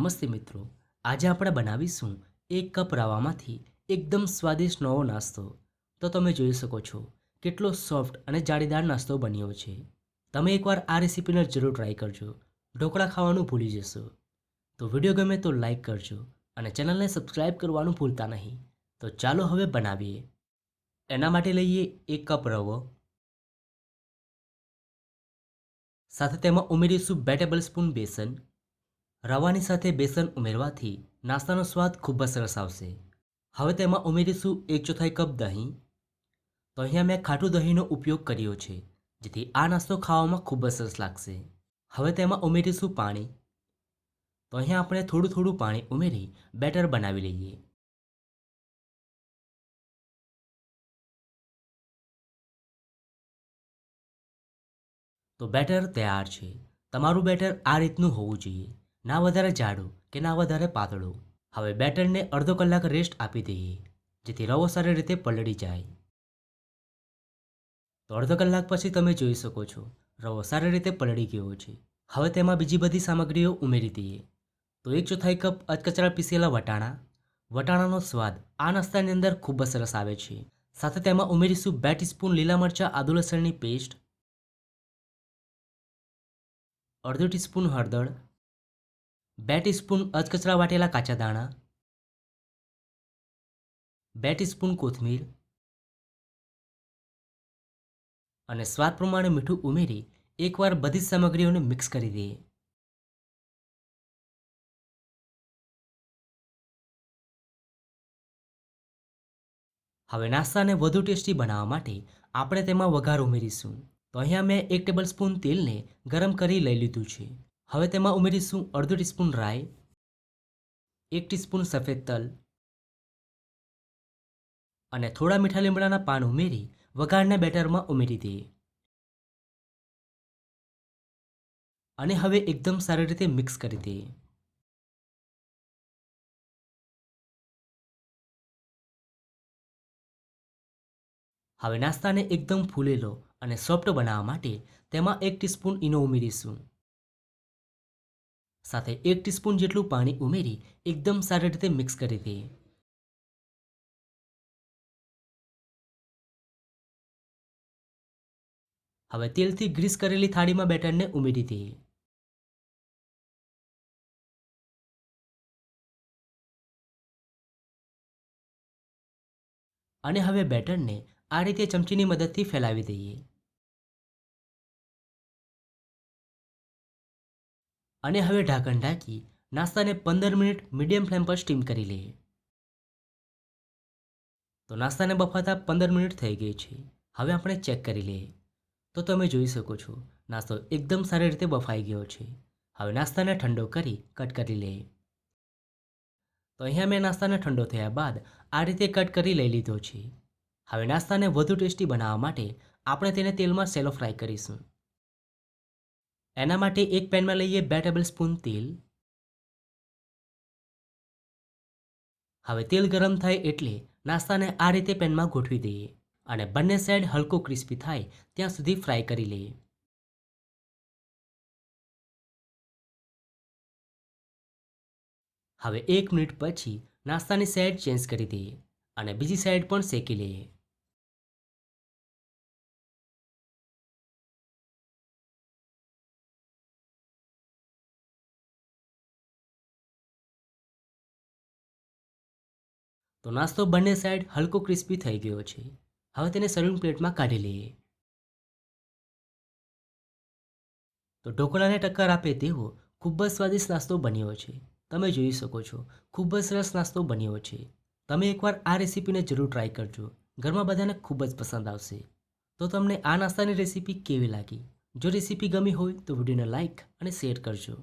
નમસ્તે મિત્રો, આજે આપણે બનાવીશું એક કપ રવામાંથી એકદમ સ્વાદિષ્ટ નવો નાસ્તો. તો તમે જોઈ શકો છો, કેટલો સોફ્ટ અને જાળીદાર નાસ્તો બન્યો છે. તમે એકવાર આ રેસીપીને જરૂર ટ્રાય કરજો. ઢોકળા ખાવાનું ભૂલી જશો. તો વીડિયો ગમે તો લાઈક કરજો અને ચેનલને સબસ્ક્રાઈબ કરવાનું ભૂલતા નહીં. તો ચાલો હવે બનાવીએ. એના માટે લઈએ એક કપ રવો. સાથે તેમાં ઉમેરીશું બે ટેબલ સ્પૂન બેસન. રવાની સાથે બેસન ઉમેરવાથી નાસ્તાનો સ્વાદ ખૂબ જ સરસ આવશે. હવે તેમાં ઉમેરીશું એક ચોથાઈ કપ દહીં. તો અહીંયા મેં ખાટું દહીંનો ઉપયોગ કર્યો છે, જેથી આ નાસ્તો ખાવામાં ખૂબ જ સરસ લાગશે. હવે તેમાં ઉમેરીશું પાણી. તો અહીંયા આપણે થોડું થોડું પાણી ઉમેરી બેટર બનાવી લઈએ. તો બેટર તૈયાર છે. તમારું બેટર આ રીતનું હોવું જોઈએ. ના વધારે જાડું કે ના વધારે પાતળું. હવે બેટરને અડધો કલાક રેસ્ટ આપી દઈએ, જેથી રવો સારી રીતે પલળી જાય. તો અડધો કલાક પછી તમે જોઈ શકો છો, રવો સારી રીતે પલળી ગયો છે. હવે તેમાં બીજી બધી સામગ્રીઓ ઉમેરી દઈએ. તો એક ચોથાઈ કપ અચકચરા પીસેલા વટાણા. વટાણાનો સ્વાદ આ નાસ્તાની અંદર ખૂબ જ સરસ આવે છે. સાથે તેમાં ઉમેરીશું બે ટીસ્પૂન લીલા મરચાં, આદુ લસણની પેસ્ટ અડધો ટીસ્પૂન હળદર. બે ટીસ્પૂન અધકચરા વાટેલા કાચા દાણા. બે ટીસ્પૂન કોથમીર. અને સ્વાદ પ્રમાણે મીઠું ઉમેરી એકવાર બધી જ સામગ્રીઓને મિક્સ કરી દઈએ. હવે નાસ્તાને વધુ ટેસ્ટી બનાવવા માટે આપણે તેમાં વઘાર ઉમેરીશું. તો અહીંયા મેં એક ટેબલ સ્પૂન તેલને ગરમ કરી લઈ લીધું છે. હવે તેમાં ઉમેરીશું અડધો ટીસ્પૂન રાઈ, એક ટીસ્પૂન સફેદ તલ અને થોડા મીઠા લીમડાના પાન ઉમેરી વઘારના બેટરમાં ઉમેરી દઈએ. અને હવે એકદમ સારી રીતે મિક્સ કરી દઈએ. હવે નાસ્તાને એકદમ ફૂલેલો અને સોફ્ટ બનાવવા માટે તેમાં એક ટીસ્પૂન ઈનો ઉમેરીશું. સાથે એક ટીસ્પૂન જેટલું પાણી ઉમેરી એકદમ સારી રીતે મિક્સ કરી દઈએ. હવે તેલથી ગ્રીસ કરેલી થાળીમાં બેટરને ઉમેરી દઈએ. અને હવે બેટરને આ રીતે ચમચીની મદદથી ફેલાવી દઈએ. અને હવે ઢાંકણ ઢાંકી નાસ્તાને પંદર મિનિટ મીડિયમ ફ્લેમ પર સ્ટીમ કરી લઈએ. તો નાસ્તાને બફાતા પંદર મિનિટ થઈ ગઈ છે. હવે આપણે ચેક કરી લઈએ. તો તમે જોઈ શકો છો, નાસ્તો એકદમ સારી રીતે બફાઈ ગયો છે. હવે નાસ્તાને ઠંડો કરી કટ કરી લઈએ. તો અહીંયા મેં નાસ્તાને ઠંડો થયા બાદ આ રીતે કટ કરી લઈ લીધો છે. હવે નાસ્તાને વધુ ટેસ્ટી બનાવવા માટે આપણે તેને તેલમાં સેલો ફ્રાય કરીશું. એના માટે એક પેનમાં લઈએ બે ટેબલ સ્પૂન તેલ. હવે તેલ ગરમ થાય એટલે નાસ્તાને આ રીતે પેનમાં ગોઠવી દઈએ અને બંને સાઈડ હલકો ક્રિસ્પી થાય ત્યાં સુધી ફ્રાય કરી લઈએ. હવે એક મિનિટ પછી નાસ્તાની સાઈડ ચેન્જ કરી દઈએ અને બીજી સાઈડ પણ શેકી લઈએ. તો નાસ્તો બંને સાઈડ હલકો ક્રિસ્પી થઈ ગયો છે. હવે તેને સર્વિંગ પ્લેટમાં કાઢી લઈએ. તો ઢોકળાને ટક્કર આપે તેવો ખૂબ જ સ્વાદિષ્ટ નાસ્તો બન્યો છે. તમે જોઈ શકો છો, ખૂબ જ સરસ નાસ્તો બન્યો છે. તમે એકવાર આ રેસીપીને જરૂર ટ્રાય કરજો. ઘરમાં બધાને ખૂબ જ પસંદ આવશે. તો તમને આ નાસ્તાની રેસીપી કેવી લાગી? જો રેસીપી ગમી હોય તો વિડીયોને લાઇક અને શેર કરજો.